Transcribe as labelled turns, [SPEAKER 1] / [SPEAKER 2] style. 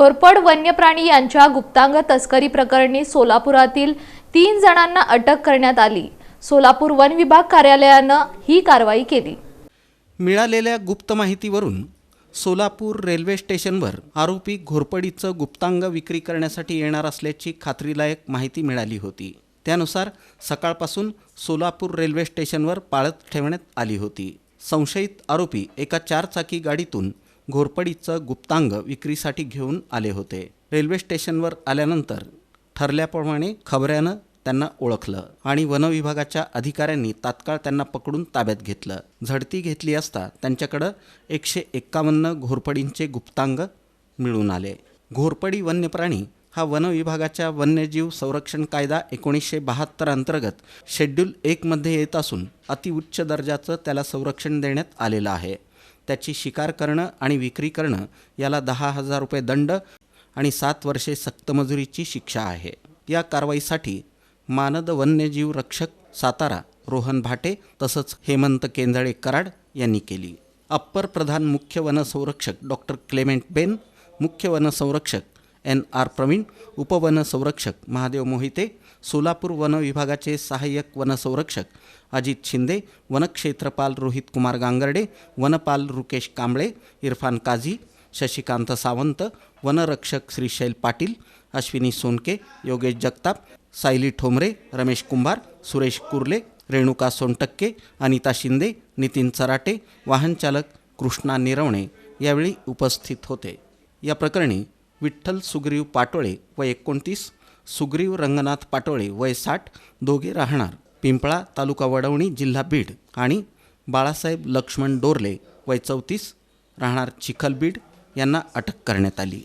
[SPEAKER 1] घोरपड वन्यप्राणी यांच्या गुप्तांग तस्करी प्रकरणी सोलापुरातील तीन जणांना अटक करण्यात आली. सोलापूर वन विभाग कार्यालयानं ही कारवाई केली.
[SPEAKER 2] मिळालेल्या गुप्त माहितीवरून सोलापूर रेल्वे स्टेशनवर आरोपी घोरपडीचं गुप्तांग विक्री करण्यासाठी येणार असल्याची खात्रीलायक माहिती मिळाली होती. त्यानुसार सकाळपासून सोलापूर रेल्वे स्टेशनवर पाळत ठेवण्यात आली होती. संशयित आरोपी एका चारचाकी गाडीतून घोरपडीचं गुप्तांग विक्रीसाठी घेऊन आले होते. रेल्वे स्टेशनवर आल्यानंतर ठरल्याप्रमाणे खबऱ्यानं त्यांना ओळखलं आणि वनविभागाच्या अधिकाऱ्यांनी तात्काळ त्यांना पकडून ताब्यात घेतलं. झडती घेतली असता त्यांच्याकडं एकशे एक्कावन्न घोरपडींचे गुप्तांग मिळून आले. घोरपडी वन्यप्राणी हा वनविभागाच्या वन्यजीव संरक्षण कायदा एकोणीसशे बहात्तर अंतर्गत शेड्यूल एकमध्ये येत असून अतिउच्च दर्जाचं त्याला संरक्षण देण्यात आलेलं आहे. त्याची शिकार करणं आणि विक्री करणं याला दहा हजार रुपये दंड आणि सात वर्षे सक्तमजुरीची शिक्षा आहे. या कारवाईसाठी मानद वन्यजीव रक्षक सातारा रोहन भाटे तसंच हेमंत केंदळे कराड यांनी केली. अप्पर प्रधान मुख्य वनसंरक्षक डॉक्टर क्लेमेंट बेन मुख्य वनसंरक्षक एन आर प्रवीण उपवनसंरक्षक महादेव मोहिते सोलापूर वन विभागाचे सहाय्यक वनसंरक्षक अजित शिंदे वनक्षेत्रपाल रोहित कुमार गांगर्डे वनपाल रुकेश कांबळे इरफान काझी शशिकांत सावंत वनरक्षक श्रीशैल पाटील अश्विनी सोनके योगेश जगताप सायली ठोंबरे रमेश कुंभार सुरेश कुर्ले रेणुका सोनटक्के अनिता शिंदे नितीन चराटे वाहनचालक कृष्णा निरवणे यावेळी उपस्थित होते. या प्रकरणी विठ्ठल सुग्रीव पाटोळे व एकोणतीस सुग्रीव रंगनाथ पाटोळे वय साठ दोघे राहणार. पिंपळा तालुका वडवणी जिल्हा बीड आणि बाळासाहेब लक्ष्मण डोरले वय चौतीस राहणार चिखलबीड यांना अटक करण्यात आली.